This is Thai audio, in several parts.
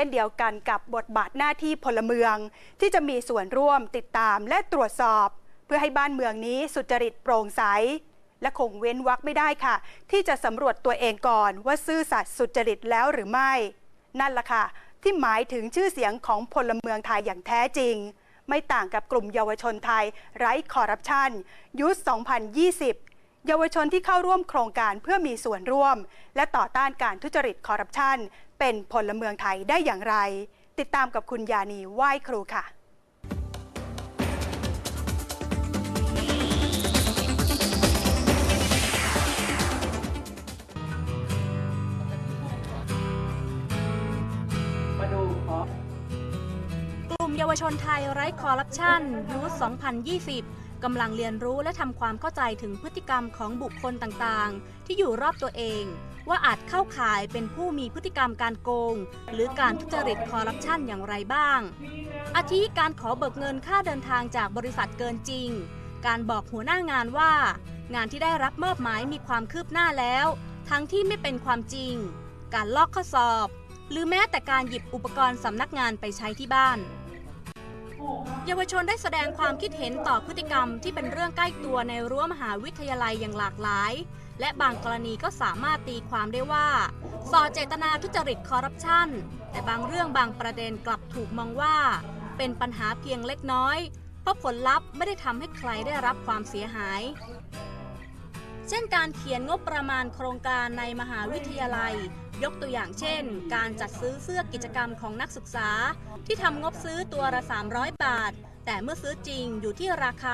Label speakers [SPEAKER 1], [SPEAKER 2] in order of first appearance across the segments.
[SPEAKER 1] ช่นเดียวกันกับบทบาทหน้าที่พลเมือง ที่จะมีส่วนร่วมติดตามและตรวจสอบ เพื่อให้บ้านเมืองนี้สุจริตโปร่งใส และคงเว้นวักไม่ได้ค่ะ ที่จะสำรวจตัวเองก่อนว่าซื่อสัตย์สุจริตแล้วหรือไม่ นั่นล่ะค่ะ ที่หมายถึงชื่อเสียงของพลเมืองไทยอย่างแท้จริง ไม่ต่างกับกลุ่มเยาวชนไทยไร้คอร์รัปชันยุทธ2020 เยาวชนที่เข้าร่วมโครงการเพื่อมีส่วนร่วม และต่อต้านการทุจริตคอร์รัปชันเป็นพลเมืองไทยได้อย่างไร ติดตามกับคุณยานีไหว้ครูค่ะ
[SPEAKER 2] กลุ่มเยาวชนไทยไร้คอร์รัปชันยูท2020 กำลังเรียนรู้และทำความเข้าใจถึงพฤติกรรมของบุคคลต่างๆ ที่อยู่รอบตัวเอง ว่าอาจเข้าข่ายเป็นผู้มีพฤติกรรมการโกง หรือการทุจริตคอร์รัปชันอย่างไรบ้าง อาทิการขอเบิกเงินค่าเดินทางจากบริษัทเกินจริง การบอกหัวหน้างานว่า งานที่ได้รับมอบหมายมีความคืบหน้าแล้ว ทั้งที่ไม่เป็นความจริง การลอกข้อสอบ หรือแม้แต่การหยิบอุปกรณ์สำนักงานไปใช้ที่บ้าน เยาวชนได้แสดงความคิดเห็นต่อพฤติกรรมที่เป็นเรื่องใกล้ตัวในรั้วมหาวิทยาลัยอย่างหลากหลาย และบางกรณีก็สามารถตีความได้ว่าส่อเจตนาทุจริตคอร์รัปชันแต่บางเรื่องบางประเด็นกลับถูกมองว่า เป็นปัญหาเพียงเล็กน้อย เพราะผลลัพธ์ไม่ได้ทำให้ใครได้รับความเสียหาย เช่นการเขียนงบประมาณโครงการในมหาวิทยาลัย ยกตัวอย่างเช่น การจัดซื้อเสื้อกิจกรรมของนักศึกษา ที่ทำงบซื้อตัวละ 300 บาท แต่เมื่อซื้อจริงอยู่ที่ราคา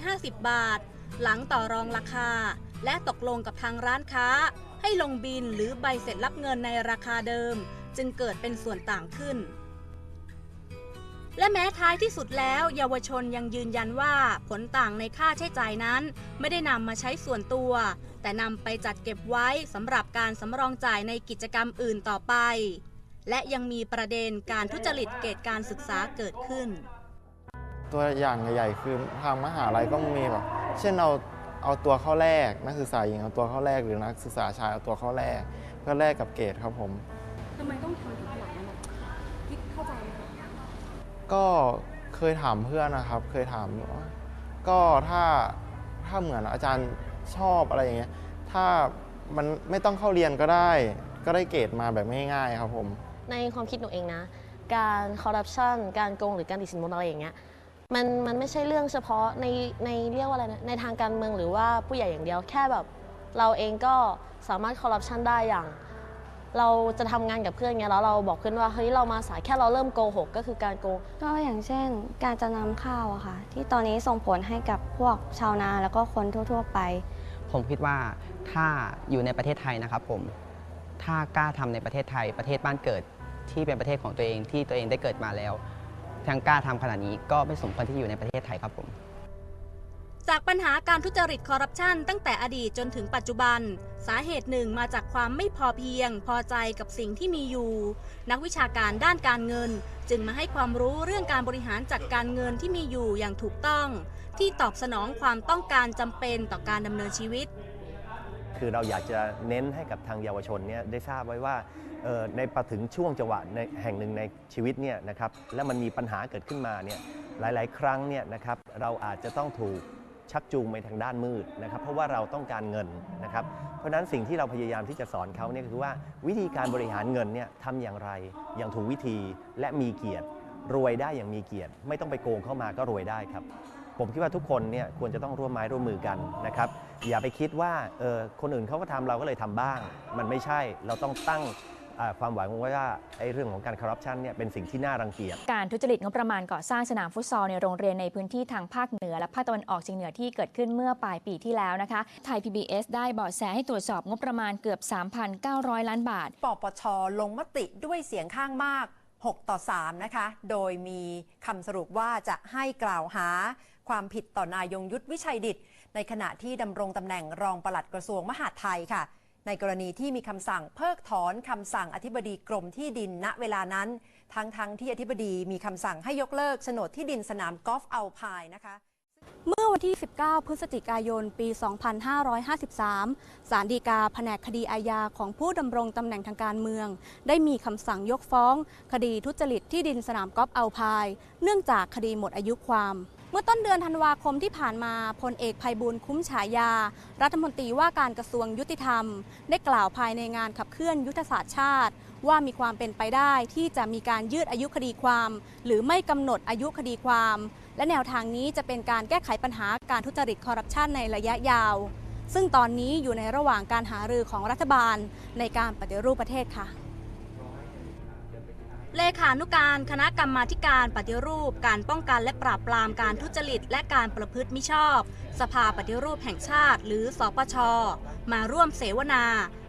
[SPEAKER 2] 150 บาท หลังต่อรองราคา และตกลงกับทางร้านค้า ให้ลงบินหรือใบเสร็จรับเงินในราคาเดิม จึงเกิดเป็นส่วนต่างขึ้น และแม้ท้ายที่สุดแล้ว เยาวชนยังยืนยันว่าผลต่างในค่าใช้จ่ายนั้น ไม่ได้นำมาใช้ส่วนตัวแต่นำไปจัดเก็บไว้สำหรับการสำรองจ่ายในกิจกรรมอื่นต่อไป และยังมีประเด็นการทุจริตเกตการศึกษาเกิดขึ้น
[SPEAKER 3] ตัวอย่างใหญ่ๆคือทางมหาลัยก็มีแบบเช่นเอาเอาตัวเข้าแรกนักศึกษาหญิงเอาตัวเข้าแรกหรือนักศึกษาชายเอาตัวเข้าแรกเพื่อแลกกับเกรดครับผม
[SPEAKER 4] ทำไมต้องทำถึงขนาดนั้นอะคิดเข้าใจไหมคะ
[SPEAKER 3] ก็เคยถามเพื่อนนะครับ เคยถามว่าก็ถ้าถ้าเหมือนอาจารย์ ชอบอะไรอย่างเงี้ย ถ้ามันไม่ต้องเข้าเรียนก็ได้ ก็ได้เกรดมาแบบง่ายๆครับผม
[SPEAKER 5] ในความคิดหนูเองนะ การคอร์รัปชันการโกงหรือการติดสินบนอะไรอย่างเงี้ยมันมันไม่ใช่เรื่องเฉพาะในในเรียกว่าอะไรนะในทางการเมืองหรือว่าผู้ใหญ่อย่างเดียวแค่แบบ เราเองก็สามารถคอร์รัปชันได้อย่าง เราจะทำงานกับเพื่อนเงี้ยแล้วเราบอกเพื่อนว่าเฮ้ยเรามาสายแค่เราเริ่มโกหกก็คือการโกง
[SPEAKER 6] ก็อย่างเช่น การจะนำข้าวอะค่ะ ที่ตอนนี้ส่งผลให้กับพวกชาวนาแล้วก็คนทั่ว ๆ ไป
[SPEAKER 7] ผมคิดว่าถ้าอยู่ในประเทศไทยนะครับผม ถ้ากล้าทำในประเทศไทย ประเทศบ้านเกิดที่เป็นประเทศของตัวเองที่ตัวเองได้เกิดมาแล้วทั้งกล้าทำขนาดนี้ก็ไม่สมควรที่จะอยู่ในประเทศไทยครับผม
[SPEAKER 2] จากปัญหาการทุจริตคอร์รัปชันตั้งแต่อดีตจนถึงปัจจุบัน สาเหตุหนึ่งมาจากความไม่พอเพียง พอใจกับสิ่งที่มีอยู่ นักวิชาการด้านการเงิน จึงมาให้ความรู้เรื่องการบริหารจัดการเงินที่มีอยู่อย่างถูกต้อง ที่ตอบสนองความต้องการจำเป็นต่อการดำเนินชีวิต
[SPEAKER 8] คือเราอยากจะเน้นให้กับทางเยาวชนเนี่ยได้ทราบไว้ว่าออในพอถึงช่วงจังหวะในแห่งหนึ่งในชีวิตเนี่ยนะครับแล้วมันมีปัญหาเกิดขึ้นมาเนี่ยหลาย ๆ ครั้งเนี่ยนะครับเราอาจจะต้องถูก ชักจูงไปทางด้านมืดนะครับ เพราะว่าเราต้องการเงินนะครับ เพราะนั้นสิ่งที่เราพยายามที่จะสอนเขาเนี่ยคือว่าวิธีการบริหารเงินเนี่ยทำอย่างไรอย่างถูกวิธีและมีเกียรติ รวยได้อย่างมีเกียรติ ไม่ต้องไปโกงเข้ามาก็รวยได้ครับ ผมคิดว่าทุกคนเนี่ยควรจะต้องร่วมไม้ร่วมมือกันนะครับ อย่าไปคิดว่าเออคนอื่นเขาก็ทำเราก็เลยทำบ้าง มันไม่ใช่เราต้องตั้ง ความหวังไว้ว่าไอ้เรื่องของการคอร์รัปชันเนี่ยเป็นสิ่งที่น่ารังเกียจ
[SPEAKER 9] การทุจริตงบประมาณก่อสร้างสนามฟุตซอลในโรงเรียนในพื้นที่ทางภาคเหนือ และภาคตะวันออกเฉียงเหนือที่เกิดขึ้นเมื่อปลายปีที่แล้วนะคะ ไทย PBS ได้เบาะแสให้ตรวจสอบงบประมาณเกือบ 3,900 ล้านบาท
[SPEAKER 10] ปปชลงมติด้วยเสียงข้างมาก 6 ต่อ 3 นะคะ โดยมีคำสรุปว่าจะให้กล่าวหาความผิดต่อนายยงยุทธวิชัยดิตในขณะที่ดำรงตำแหน่งรองปลัดกระทรวงมหาดไทยค่ะ ในกรณีที่มีคำสั่งเพิกถอนคำสั่งอธิบดีกรมที่ดินณเวลานั้น ทั้งๆทที่อธิบดีมีคำสั่งให้ยกเลิกโฉนดที่ดินสนามกอล์ฟอัลพายนะคะ
[SPEAKER 11] เมื่อวันที่ 19 พฤศจิกายน ปี 2553 ศาลฎีกาแผนกคดีอาญาของผู้ดำรงตำแหน่งทางการเมือง ได้มีคำสั่งยกฟ้อง คดีทุจริตที่ดินสนามกอล์ฟอัลพาย เนื่องจากคดีหมดอายุความ เมื่อต้นเดือนธันวาคมที่ผ่านมาพลเอกภัยบูลคุ้มฉายา รัฐมนตรีว่าการกระทรวงยุติธรรม ได้กล่าวภายในงานขับเคลื่อนยุทธศาสตร์ชาติ ว่ามีความเป็นไปได้ที่จะมีการยืดอายุคดีความ หรือไม่กำหนดอายุคดีความ และแนวทางนี้จะเป็นการแก้ไขปัญหาการทุจริตคอร์รัปชันในระยะยาว ซึ่งตอนนี้อยู่ในระหว่างการหารือของรัฐบาลในการปฏิรูปประเทศค่ะ
[SPEAKER 2] เลขานุการคณะกรรมาการปฏิรูป การป้องกันและปราบปรามการทุจริต และการประพฤติมิชอบ สภาปฏิรูปแห่งชาติ หรือสปช มาร่วมเสวนา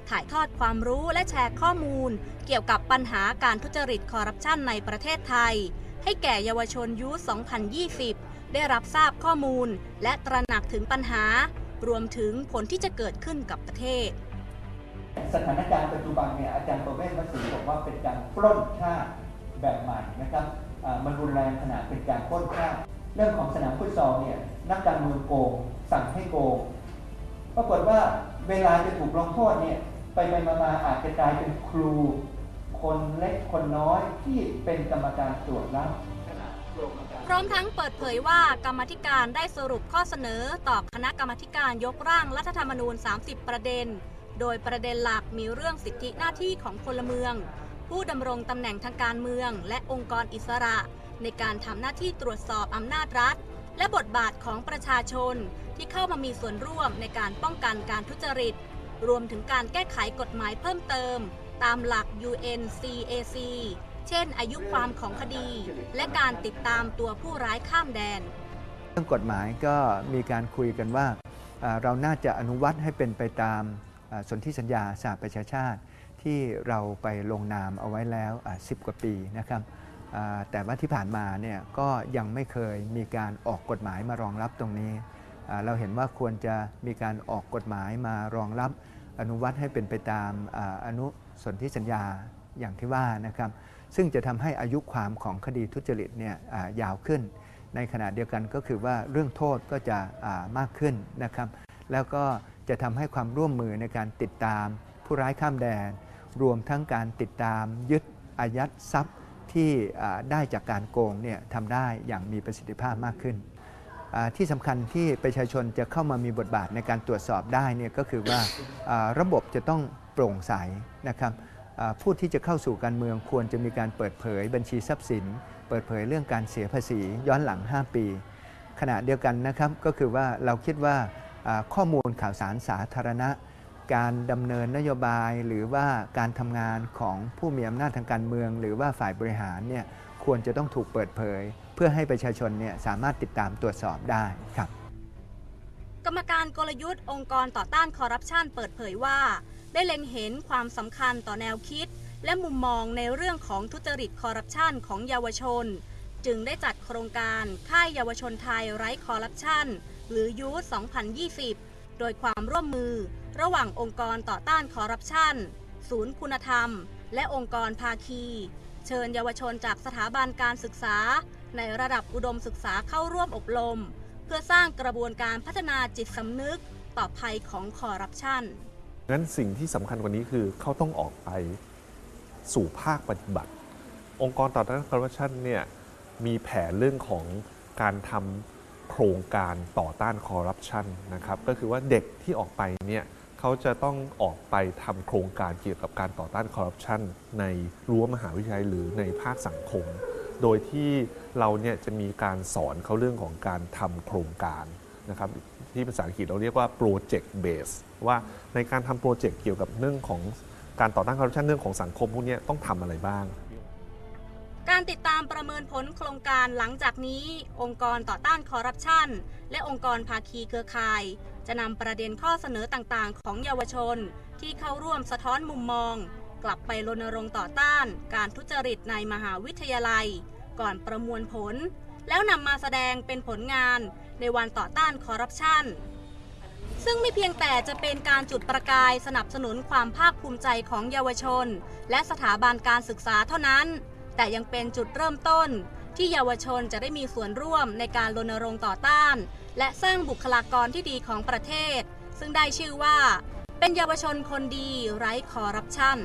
[SPEAKER 2] ถ่ายทอดความรู้และแชร์ข้อมูล เกี่ยวกับปัญหาการทุจริตคอร์รัปชันในประเทศไทย ให้แก่เยาวชนยุค2020 ได้รับทราบข้อมูล และตระหนักถึงปัญหา รวมถึงผลที่จะเกิดขึ้นกับประเทศ
[SPEAKER 12] สถานการณ์ปัจจุบันเนี่ยอาจารย์ประเวศวสีบอกว่าเป็นการปล้นชาติ แบบใหม่นะครับมันรุนแรงขนาดเป็นการป้นชาติเรื่องของสนามฟุตซอลเนี่ยนักการเมืองโกงสั่งให้โกงปรากฏว่าเวลาจะถูกลงโทษเนี่ยไปไปมามาอาจจะกลายเป็นครู คนเล็กคนน้อยที่เป็นกรรมการตรวจรับ
[SPEAKER 2] พร้อมทั้งเปิดเผยว่ากรรมธิการได้สรุปข้อเสนอต่อคณะกรรมการยกร่างรัฐธรรมนูญ 30 ประเด็น โดยประเด็นหลักมีเรื่องสิทธิหน้าที่ของพลเมือง ผู้ดำรงตำแหน่งทางการเมือง และองค์กรอิสระ ในการทำหน้าที่ตรวจสอบอำนาจรัฐ และบทบาทของประชาชนที่เข้ามามีส่วนร่วมในการป้องกันการทุจริต รวมถึงการแก้ไขกฎหมายเพิ่มเติม ตามหลัก UNCAC เช่น อายุความของคดี และการติดตามตัวผู้ร้ายข้ามแดน
[SPEAKER 12] เรื่องกฎหมายก็มีการคุยกันว่า เราน่าจะอนุวัตให้เป็นไปตามสนธิสัญญาสหประชาชาติ ที่เราไปลงนามเอาไว้แล้วอ่า10กว่าปีนะครับแต่ว่าที่ผ่านมาเนี่ยก็ยังไม่เคยมีการออกกฎหมายมารองรับตรงนี้ เราเห็นว่าควรจะมีการออกกฎหมายมารองรับอนุวัตให้เป็นไปตามอนุสนธิสัญญาอย่างที่ว่านะครับซึ่งจะทำให้อายุความของคดีทุจริตเนี่ยยาวขึ้น ในขณะเดียวกันก็คือว่าเรื่องโทษก็จะมากขึ้นนะครับแล้วก็จะทำให้ความร่วมมือในการติดตามผู้ร้ายข้ามแดน รวมทั้งการติดตามยึดอายัดทรัพย์ที่ได้จากการโกงเนี่ยทำได้อย่างมีประสิทธิภาพมากขึ้น ที่สำคัญที่ประชาชนจะเข้ามามีบทบาทในการตรวจสอบได้เนี่ยก็คือว่าระบบจะต้องโปร่งใสนะครับผู้ที่จะเข้าสู่การเมืองควรจะมีการเปิดเผยบัญชีทรัพย์สิน เปิดเผยเรื่องการเสียภาษีย้อนหลัง 5 ปี ขณะเดียวกันนะครับก็คือว่าเราคิดว่าข้อมูลข่าวสารสาธารณะ การดำเนินนโยบายหรือว่าการทำงานของผู้มีอำนาจทางการเมือง หรือว่าฝ่ายบริหารเนี่ยควรจะต้องถูกเปิดเผย เพื่อให้ประชาชนเนี่ยสามารถติดตามตรวจสอบได้ครับ
[SPEAKER 2] กรรมการกลยุทธ์องค์กรต่อต้านคอร์รัปชันเปิดเผยว่า ได้เล็งเห็นความสำคัญต่อแนวคิด และมุมมองในเรื่องของทุจริตคอร์รัปชันของเยาวชน จึงได้จัดโครงการค่ายเยาวชนไทยไร้คอร์รัปชันหรือยูท2020 โดยความร่วมมือ ระหว่างองค์กรต่อต้านคอร์รัปชัน ศูนย์คุณธรรม และองค์กรภาคี เชิญเยาวชนจากสถาบันการศึกษา ในระดับอุดมศึกษาเข้าร่วมอบรม เพื่อสร้างกระบวนการพัฒนาจิตสำนึกต่อภัยของคอร์รัปชัน
[SPEAKER 13] งั้นสิ่งที่สำคัญกว่านี้คือเขาต้องออกไปสู่ภาคปฏิบัติ องค์กรต่อต้านคอร์รัปชันเนี่ยมีแผนเรื่องของการทำโครงการต่อต้านคอร์รัปชันนะครับ ก็คือว่าเด็กที่ออกไปเนี่ย เขาจะต้องออกไปทำโครงการเกี่ยวกับการต่อต้านคอร์รัปชันในรั้วมหาวิทยาลัยหรือในภาคสังคม โดยที่เราเนี่ยจะมีการสอนเขาเรื่องของการทำโครงการนะครับที่ภาษาอังกฤษเราเรียกว่า project base ว่าในการทำโปรเจกต์เกี่ยวกับเรื่องของการต่อต้านคอร์รัปชันเรื่องของสังคมพวกนี้ต้องทำอะไรบ้าง
[SPEAKER 2] การติดตามประเมินผลโครงการหลังจากนี้ องค์กรต่อต้านคอร์รัปชันและองค์กรภาคีเครือข่าย จะนำประเด็นข้อเสนอต่างๆ ของเยาวชน ที่เข้าร่วมสะท้อนมุมมอง กลับไปรณรงค์ต่อต้าน การทุจริตในมหาวิทยาลัย ก่อนประมวลผล แล้วนำมาแสดงเป็นผลงานในวันต่อต้านคอร์รัปชันซึ่งไม่เพียงแต่จะเป็นการจุดประกายสนับสนุนความภาคภูมิใจของเยาวชน และสถาบันการศึกษาเท่านั้น แต่ยังเป็นจุดเริ่มต้น ที่เยาวชนจะได้มีส่วนร่วมในการรณรงค์ต่อต้าน และสร้างบุคลากรที่ดีของประเทศ ซึ่งได้ชื่อว่า เป็นเยาวชนคนดีไร้คอร์รัปชัน